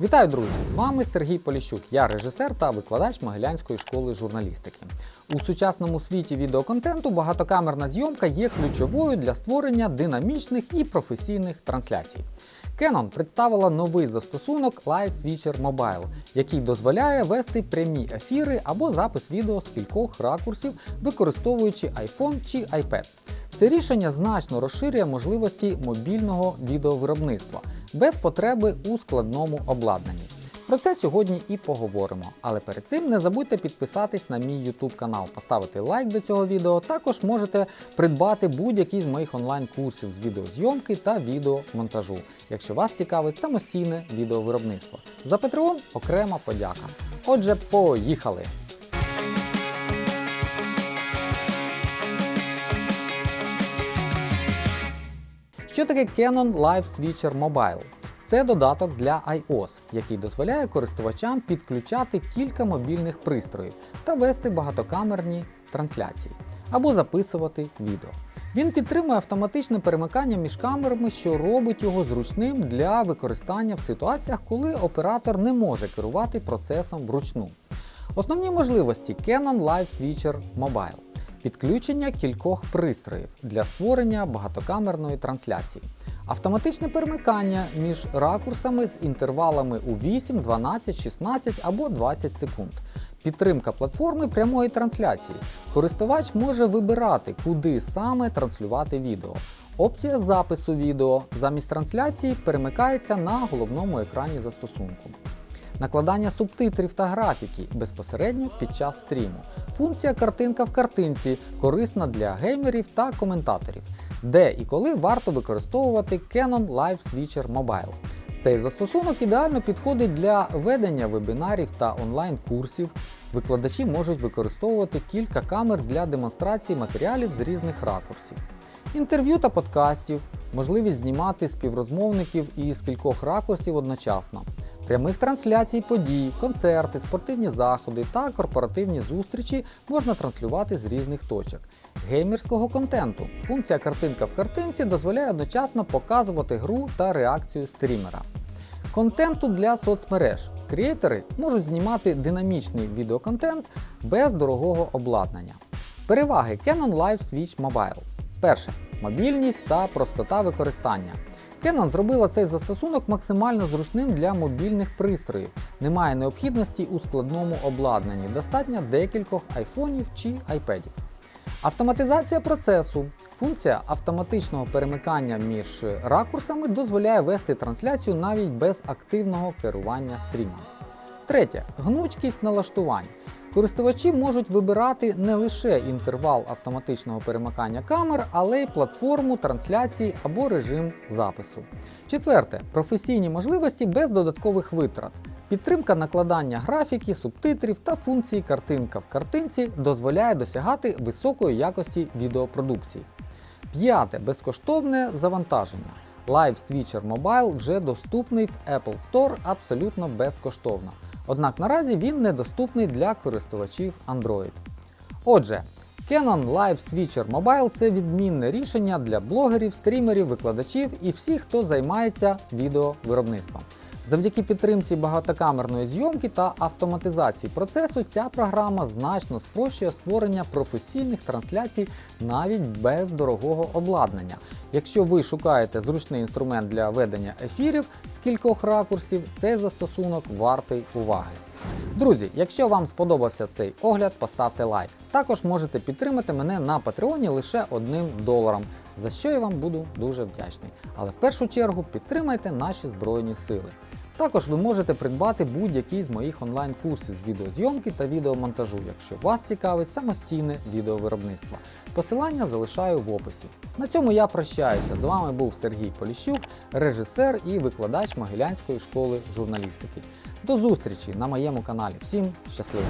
Вітаю, друзі! З вами Сергій Поліщук. Я режисер та викладач Могилянської школи журналістики. У сучасному світі відеоконтенту багатокамерна зйомка є ключовою для створення динамічних і професійних трансляцій. Canon представила новий застосунок Live Switcher Mobile, який дозволяє вести прямі ефіри або запис відео з кількох ракурсів, використовуючи iPhone чи iPad. Це рішення значно розширює можливості мобільного відеовиробництва без потреби у складному обладнанні. Про це сьогодні і поговоримо. Але перед цим не забудьте підписатись на мій YouTube канал, поставити лайк до цього відео. Також можете придбати будь-який з моїх онлайн-курсів з відеозйомки та відеомонтажу, якщо вас цікавить самостійне відеовиробництво. За Patreon окрема подяка. Отже, поїхали! Що таке Canon Live Switcher Mobile? Це додаток для iOS, який дозволяє користувачам підключати кілька мобільних пристроїв та вести багатокамерні трансляції або записувати відео. Він підтримує автоматичне перемикання між камерами, що робить його зручним для використання в ситуаціях, коли оператор не може керувати процесом вручну. Основні можливості Canon Live Switcher Mobile підключення кількох пристроїв для створення багатокамерної трансляції, автоматичне перемикання між ракурсами з інтервалами у 8, 12, 16 або 20 секунд. Підтримка платформи прямої трансляції. Користувач може вибирати, куди саме транслювати відео. Опція запису відео замість трансляції перемикається на головному екрані застосунку. Накладання субтитрів та графіки безпосередньо під час стріму. Функція картинка в картинці корисна для геймерів та коментаторів, де і коли варто використовувати Canon Live Switcher Mobile. Цей застосунок ідеально підходить для ведення вебінарів та онлайн-курсів. Викладачі можуть використовувати кілька камер для демонстрації матеріалів з різних ракурсів. Інтерв'ю та подкастів, можливість знімати співрозмовників із кількох ракурсів одночасно прямих трансляцій подій, концерти, спортивні заходи та корпоративні зустрічі можна транслювати з різних точок. Геймерського контенту. Функція картинка в картинці дозволяє одночасно показувати гру та реакцію стрімера. Контенту для соцмереж. Креатори можуть знімати динамічний відеоконтент без дорогого обладнання. Переваги Canon Live Switch Mobile. Перше мобільність та простота використання. Canon зробила цей застосунок максимально зручним для мобільних пристроїв. Немає необхідності у складному обладнанні, достатньо декількох айфонів чи айпедів. Автоматизація процесу. Функція автоматичного перемикання між ракурсами дозволяє вести трансляцію навіть без активного керування стрімом. Третє гнучкість налаштувань. Користувачі можуть вибирати не лише інтервал автоматичного перемикання камер, але й платформу трансляції або режим запису. Четверте професійні можливості без додаткових витрат. Підтримка накладання графіки, субтитрів та функції картинка в картинці дозволяє досягати високої якості відеопродукції. П'яте безкоштовне завантаження. Live Switcher Mobile вже доступний в Apple Store абсолютно безкоштовно. Однак наразі він недоступний для користувачів Android. Отже, Canon Live Switcher Mobile це відмінне рішення для блогерів, стрімерів, викладачів і всіх, хто займається відеовиробництвом. Завдяки підтримці багатокамерної зйомки та автоматизації процесу ця програма значно спрощує створення професійних трансляцій навіть без дорогого обладнання. Якщо ви шукаєте зручний інструмент для ведення ефірів з кількох ракурсів, цей застосунок вартий уваги. Друзі, якщо вам сподобався цей огляд, поставте лайк. Також можете підтримати мене на Патреоні лише одним доларом, за що я вам буду дуже вдячний. Але в першу чергу підтримайте наші Збройні Сили. Також ви можете придбати будь-який з моїх онлайн-курсів з відеозйомки та відеомонтажу, якщо вас цікавить самостійне відеовиробництво. Посилання залишаю в описі. На цьому я прощаюся. З вами був Сергій Поліщук, режисер і викладач Могилянської школи журналістики. До зустрічі на моєму каналі. Всім щасливо!